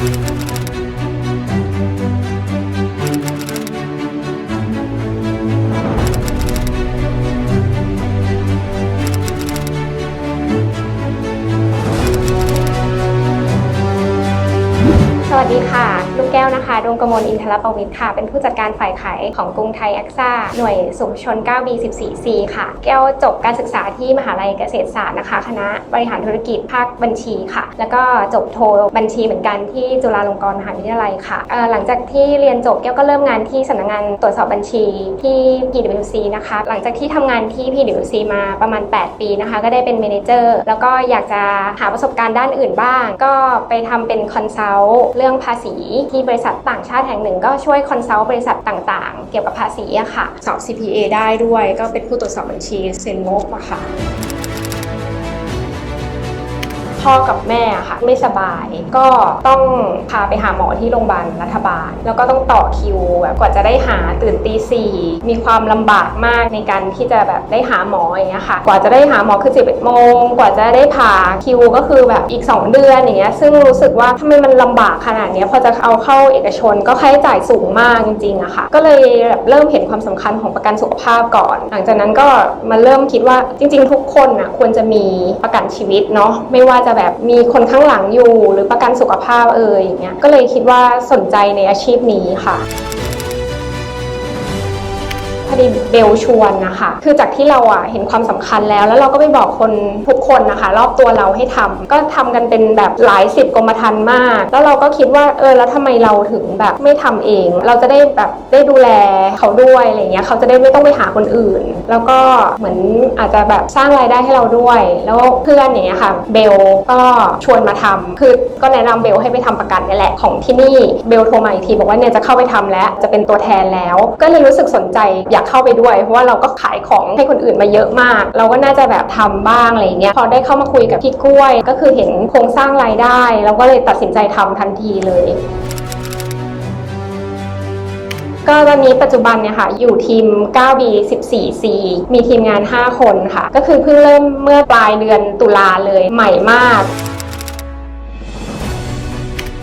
ส วัสดีค่ะ ลูกแก้วนะคะดวงกมลอินทรประวิทย์ค่ะ เป็นผู้จัดการฝ่ายขายของกรุงไทยแอคซ่าหน่วยสุขชน 9B14C ค่ะ แก้วจบการศึกษาที่มหาลัยเกษตรศาสตร์นะคะ คณะบริหารธุรกิจภาคบัญชีค่ะ แล้วก็จบโทบัญชีเหมือนกันที่จุฬาลงกรณ์มหาวิทยาลัยค่ะ หลังจากที่เรียนจบแก้วก็เริ่มงานที่สำนักงานตรวจสอบบัญชีที่ PwC นะคะ หลังจากที่ทำงานที่ PwC มาประมาณ 8 ปีนะคะ ก็ได้เป็นเมนเจอร์แล้วก็อยากจะหาประสบการณ์ด้านอื่นบ้าง ก็ไปทำเป็นคอนซัลท์เรื่องภาษีที่บริษัทต่างชาติแห่งหนึ่ง ก็ช่วยคอนซัลท์บริษัทต่างๆ เกี่ยวกับภาษีอะค่ะ สอบ CPA ได้ด้วยก็เป็นผู้ตรวจสอบบัญชีเซ็นงบอะค่ะ พ่อกับแม่อะค่ะไม่สบาย ก็ต้องพาไปหาหมอที่โรงพยาบาลรัฐบาล แล้วก็ต้องต่อคิวแบบกว่าจะได้หาตื่นตีสี่มีความลำบากมากในการที่จะแบบได้หาหมออย่างเงี้ยค่ะ กว่าจะได้หาหมอคือ11โมงกว่าจะได้ผ่าคิวก็คือแบบอีก 2 เดือนอย่างเงี้ยซึ่งรู้สึกว่าทำไมมันลำบากขนาดเนี้ยพอจะเอาเข้าเอกชนก็ค่าใช้จ่ายสูงมากจริงๆอะค่ะ ก็เลยแบบเริ่มเห็นความสำคัญของประกันสุขภาพก่อน หลังจากนั้นก็มาเริ่มคิดว่าจริง ๆ ทุกคนนะควรจะมีประกันชีวิตเนาะไม่ว่าจะแบบมีคนข้างหลังอยู่ หรือประกันสุขภาพเอ่ยอย่างเงี้ยก็เลยคิดว่าสนใจในอาชีพนี้ค่ะ พอดีเบลชวนนะคะ คือจากที่เราอะเห็นความสำคัญแล้ว แล้วเราก็ไปบอกคนทุกคนนะคะ รอบตัวเราให้ทำก็ทำกันเป็นแบบหลายสิบกรมธรรม์มาก แล้วเราก็คิดว่าเออแล้วทำไมเราถึงแบบไม่ทำเอง เราจะได้แบบได้ดูแลเขาด้วยอะไรเงี้ยเขาจะได้ไม่ต้องไปหาคนอื่น แล้วก็เหมือนอาจจะแบบสร้างรายได้ให้เราด้วย แล้วเพื่อนอย่างเงี้ยค่ะเบลก็ชวนมาทำคือก็แนะนำเบลให้ไปทำประกันนี่แหละของที่นี่เบลโทรมาอีกทีบอกว่าเนี่ยจะเข้าไปทำแล้วจะเป็นตัวแทนแล้ว ก็เลยรู้สึกสนใจอยากเข้าไปด้วย เพราะว่าเราก็ขายของให้คนอื่นมาเยอะมาก เราก็น่าจะแบบทำบ้างอะไรเงี้ยพอได้เข้ามาคุยกับพี่กล้วย ก็คือเห็นโครงสร้างรายได้ เราก็เลยตัดสินใจทำทันทีเลยก็ตอนนี้ปัจจุบันเนี่ยค่ะอยู่ทีม 9B 14C มีทีมงาน 5 คนค่ะ ก็คือเพิ่งเริ่มเมื่อปลายเดือนตุลาเลยใหม่มาก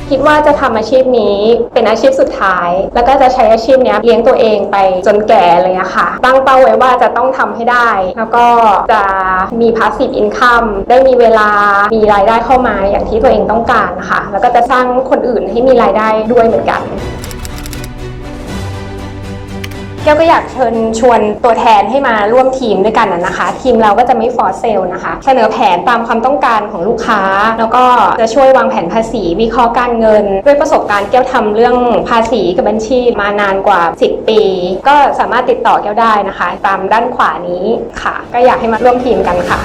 คิดว่าจะทำอาชีพนี้เป็นอาชีพสุดท้าย แล้วก็จะใช้อาชีพนี้เลี้ยงตัวเองไปจนแก่เลยอะค่ะตั้งเป้าไว้ว่าจะต้องทำให้ได้ แล้วก็จะมีพาสซีฟอินคัมได้มีเวลามีรายได้เข้ามาอย่างที่ตัวเองต้องการค่ะ แล้วก็จะสร้างคนอื่นให้มีรายได้ด้วยเหมือนกัน ก้วก็อยากเชิญชวนตัวแทนให้มาร่วมทีมด้วยกันนะคะ ทีมเราก็จะไม่ฟอร์เซลนะคะ เสนอแผนตามความต้องการของลูกค้า แล้วก็จะช่วยวางแผนภาษีวิเคราะห์การเงิน ด้วยประสบการณ์แก้วทำเรื่องภาษีกับบัญชีมานานกว่า 10 ปี ก็สามารถติดต่อแก้วได้นะคะ ตามด้านขวานี้ค่ะ ก็อยากให้มาร่วมทีมกันค่ะ